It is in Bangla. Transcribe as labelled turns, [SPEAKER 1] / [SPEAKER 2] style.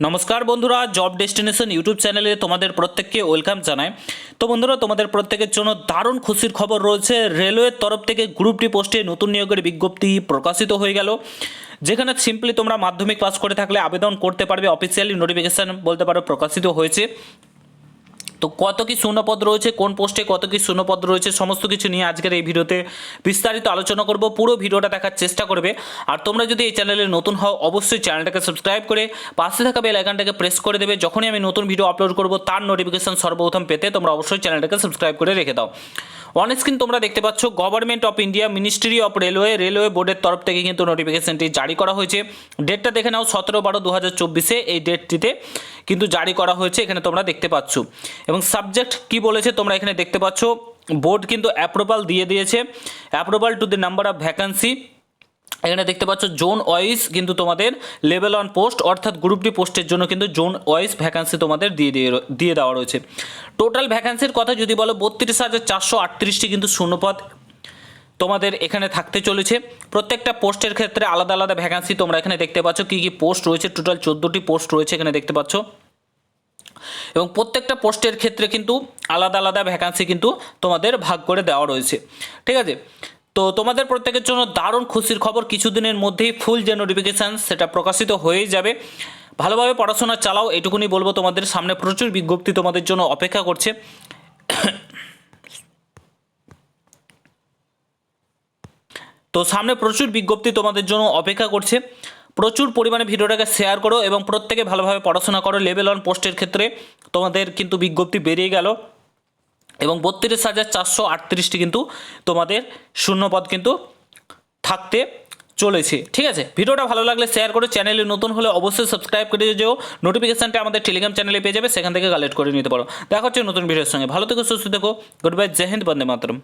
[SPEAKER 1] নমস্কার বন্ধুরা জব ডেস্টিনেশন ইউটিউব চ্যানেলে তোমাদের প্রত্যেককে ওয়েলকাম জানাই। তো বন্ধুরা, তোমাদের প্রত্যেকের জন্য দারুণ খুশির খবর রয়েছে। রেলওয়ের তরফ থেকে গ্রুপ ডি পোস্টে নতুন নিয়োগের বিজ্ঞপ্তি প্রকাশিত হয়ে গেল। যেখানে সিম্পলি তোমরা মাধ্যমিক পাস করে থাকলে আবেদন করতে পারবে। অফিসিয়ালি নোটিফিকেশান বলতে পারো, প্রকাশিত হয়েছে। তো কত কি শূন্যপদ রয়েছে, কোন পোস্টে কত কি শূন্যপদ রয়েছে, সমস্ত কিছু নিয়ে আজকের এই ভিডিওতে বিস্তারিত আলোচনা করব। পুরো ভিডিওটা দেখার চেষ্টা করবে। আর তোমরা যদি এই চ্যানেলে নতুন হও, অবশ্যই চ্যানেলটাকে সাবস্ক্রাইব করে পাশে থাকা বেল আইকনটাকে প্রেস করে দেবে। যখনই আমি নতুন ভিডিও আপলোড করব, তার নোটিফিকেশন সর্বপ্রথম পেতে তোমরা অবশ্যই চ্যানেলটাকে সাবস্ক্রাইব করে রেখে দাও। অন স্ক্রিন তোমরা দেখতে পাচ্ছ government of India ministry of railway railway বোর্ডের তরফ থেকে কিন্তু নোটিফিকেশনটি জারি করা হয়েছে। ডেটটা দেখে নাও, সতেরো বারো দু হাজার চব্বিশে এই ডেটটিতে কিন্তু জারি করা হয়েছে, এখানে তোমরা দেখতে পাচ্ছ। এবং সাবজেক্ট কি বলেছে তোমরা এখানে দেখতে পাচ্ছ। বোর্ড কিন্তু অ্যাপ্রুভাল দিয়ে দিয়েছে। Approval to the number of vacancy এখানে দেখতে পাচ্ছ জোন ওয়াইজ কিন্তু তোমাদের লেভেল অন পোস্ট অর্থাৎ গ্রুপ ডি পোস্টের জন্য কিন্তু জোন ওয়াইজ ভ্যাকান্সি তোমাদের দিয়ে দিয়ে দিয়ে দেওয়া রয়েছে। টোটাল ভ্যাকান্সির কথা যদি বলো, বত্রিশ হাজার চারশো আটত্রিশটি কিন্তু শূন্যপদ তোমাদের এখানে থাকতে চলেছে। প্রত্যেকটা পোস্টের ক্ষেত্রে আলাদা আলাদা ভ্যাকান্সি তোমরা এখানে দেখতে পাচ্ছ। কী কী পোস্ট রয়েছে? টোটাল চোদ্দোটি পোস্ট রয়েছে এখানে দেখতে পাচ্ছ। এবং প্রত্যেকটা পোস্টের ক্ষেত্রে কিন্তু আলাদা আলাদা ভ্যাকান্সি কিন্তু তোমাদের ভাগ করে দেওয়া রয়েছে। ঠিক আছে? তো তোমাদের প্রত্যেকের জন্য দারুণ খুশির খবর। কিছুদিনের মধ্যেই ফুল যে নোটিফিকেশান সেটা প্রকাশিত হয়েই যাবে। ভালোভাবে পড়াশোনা চালাও, এটুকুনি বলব তোমাদের সামনে প্রচুর বিজ্ঞপ্তি তোমাদের জন্য অপেক্ষা করছে। তো সামনে প্রচুর বিজ্ঞপ্তি তোমাদের জন্য অপেক্ষা করছে। প্রচুর পরিমাণে ভিডিওটাকে শেয়ার করো এবং প্রত্যেকে ভালোভাবে পড়াশোনা করো লেভেল ওয়ান পোস্টের ক্ষেত্রে। তোমাদের কিন্তু বিজ্ঞপ্তি বেরিয়ে গেল। এবং বত্রিশ হাজার চারশো আটত্রিশটি কিন্তু তোমাদের শূন্যপদ কিন্তু থাকতে চলেছে। ঠিক আছে? ভিডিওটা ভালো লাগলে শেয়ার করো। চ্যানেলে নতুন হলে অবশ্যই সাবস্ক্রাইব করে যেও। নোটিফিকেশানটা আমাদের টেলিগ্রাম চ্যানেলে পেয়ে যাবে, সেখান থেকে কালেক্ট করে নিতে পারো। দেখা হচ্ছে নতুন ভিডিওর সঙ্গে। ভালো থেকো, সুস্থ থেকো। Good bye Jai Hind Vande Mataram